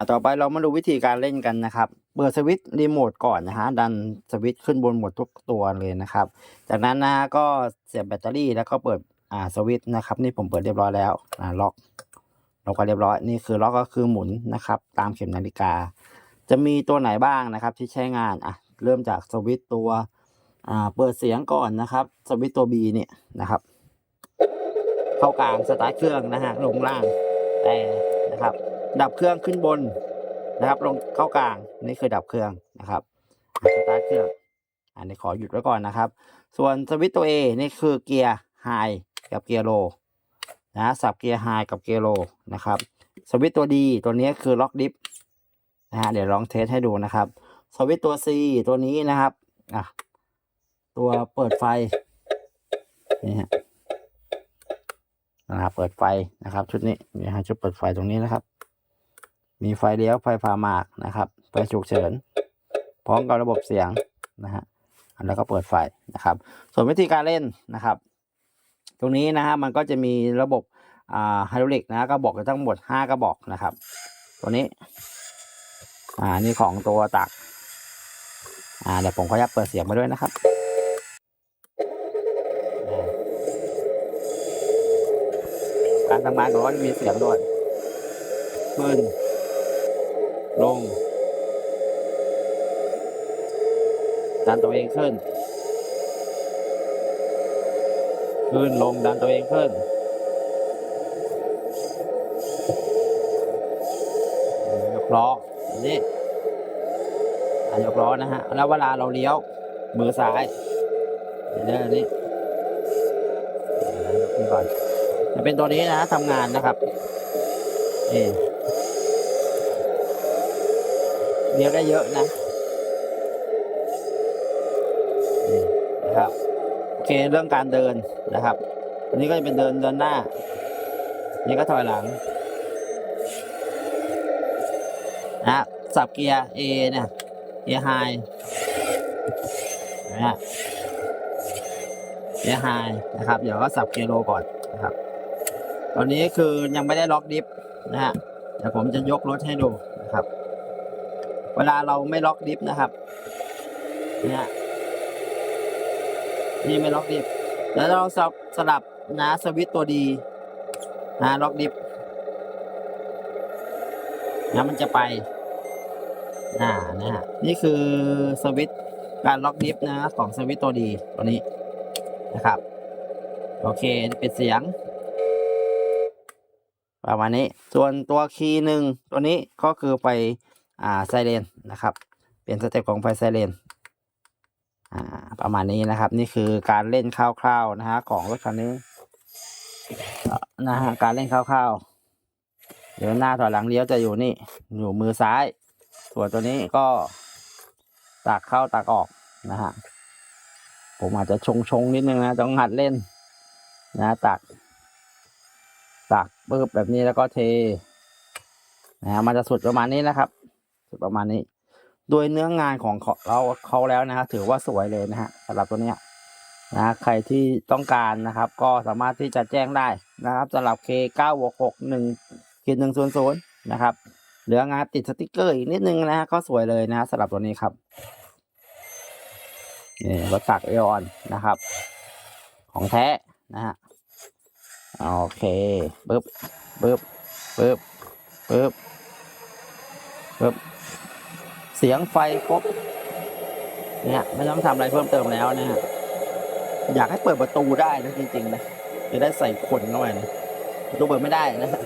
่ะต่อไปเรามาดูวิธีการเล่นกันนะครับ เปิดสวิตช์รีโมทก่อนนะฮะ ดันสวิตช์ขึ้นบนหมดทุกตัวเลยนะครับ จากนั้นนะก็เสียบแบตเตอรี่แล้วก็เปิดอ่าสวิตช์นะครับ นี่ผมเปิดเรียบร้อยแล้วอ่าล็อกล็อกก็เรียบร้อย นี่คือล็อกก็คือหมุนนะครับ ตามเข็มนาฬิกา จะมีตัวไหนบ้างนะครับที่ใช้งานอะเริ่มจากสวิตช์ตัวอ่าเปิดเสียงก่อนนะครับ สวิตช์ตัว B เนี่ยนะครับ เข้ากลางสตาร์ทเครื่องนะฮะลงล่างแต่นะครับ ดับเครื่องขึ้นบนนะครับ ลงเข้ากลางนี่คือดับเครื่องนะครับสตาร์ทเครื่องอันนี้ขอหยุดไว้ก่อนนะครับ ส่วนสวิตตัว A นี่คือเกียร์ไฮกับเกียร์โลนะสับเกียร์ไฮกับเกียร์โลนะครับ สวิตตัว D ตัวนี้คือล็อกดิฟนะฮะเดี๋ยวลองเทสให้ดูนะครับ สวิตตัว C ตัวนี้นะครับอะตัวเปิดไฟนี่ฮะนะครับเปิดไฟนะครับ ชุดนี้นี่ฮะชุดเปิดไฟตรงนี้นะครับ มีไฟเลี้ยวไฟฟ้าหมากนะครับไฟฉุกเฉิน พร้อมกับระบบเสียงนะฮะแล้วก็เปิดไฟนะครับ ส่วนวิธีการเล่นนะครับ ตรงนี้นะฮะมันก็จะมีระบบไฮดรอลิกนะกระบอกทั้งหมดห้ากระบอกนะครับ ตัวนี้ อ่านี่ของตัวตัก อ่าเดี๋ยวผมขออนุญาตเปิดเสียงมาด้วยนะครับการทำงานของเขาจะมีเสียงด้วยขึ้น ลง ดันตัวเองขึ้น ขึ้นลงดันตัวเองขึ้น ยกล้อแบบนี่อะยกล้อนะฮะ แล้วเวลาเราเลี้ยว มือซ้ายเดี๋ยวนี้ยกขึ้นก่อนจะเป็นตัวนี้นะทำงานนะครับนี่ เลี้ยวได้เยอะนะนี่นะครับโอเคเรื่องการเดินนะครับอันนี้ก็จะเป็นเดินเดินหน้า นี่ก็ถอยหลังนะสับเกียร์ A เนี่ยเกียร์ไฮนะฮะเกียร์ไฮนะครับ เดี๋ยวก็สับเกียร์โลก่อนนะครับ ตอนนี้คือยังไม่ได้ล็อกดิฟนะฮะเดี๋ยวผมจะยกรถให้ดูนะครับ เวลาเราไม่ล็อกดิฟนะครับ เนี่ยนี่ไม่ล็อกดิฟแล้วเราสับสลับนะสวิตตัวดีนะล็อกดิฟนะมันจะไปนะนะฮะนี่คือสวิตการล็อกดิฟนะของสวิตตัวดีตัวนี้นะครับ โอเคปิดเสียงประมาณนี้ ส่วนตัวคีย์หนึ่งตัวนี้ก็คือไฟ อ่าไซเรนนะครับ เป็นสเต็ปของไฟไซเรนอ่าประมาณนี้นะครับ นี่คือการเล่นคร่าวๆนะฮะของรถคันนี้นะฮะการเล่นคร่าวๆเดี๋ยวหน้าถอยหลังเลี้ยวจะอยู่นี่ อยู่มือซ้าย ส่วนตัวนี้ก็ตักเข้าตักออกนะฮะผมอาจจะชงชงๆนิดนึงนะต้องหัดเล่นนะตัก ตักปึ๊บแบบนี้แล้วก็เทนะฮะมันจะสุดประมาณนี้นะครับ ประมาณนี้โดยเนื้องานของเขาเราเขาแล้วนะฮะถือว่าสวยเลยนะฮะสำหรับตัวเนี้ยนะใครที่ต้องการนะครับ ก็สามารถที่จะแจ้งได้นะครับสำหรับ K 9 6 6 1ขีด1 0 0นะครับ เหลืองานติดสติกเกอร์อีกนิดนึงนะฮะก็สวยเลยนะฮะสำหรับตัวนี้ครับนี่รถตักเอออนนะครับ ของแท้นะฮะโอเคปึ๊บปึ๊บปึ๊บปึ๊บปึ๊บ เสียงไฟครบเนี่ยไม่ต้องทำอะไรเพิ่มเติมแล้วนะฮะอยากให้เปิดประตูได้นะจริงๆนะจะได้ใส่คนเข้าไปนะประตูเปิดไม่ได้นะฮะ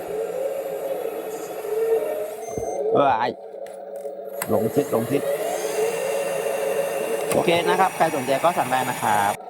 เออไอหลงทิศหลงทิศโอเคนะครับ ใครสนใจก็สั่งได้นะครับ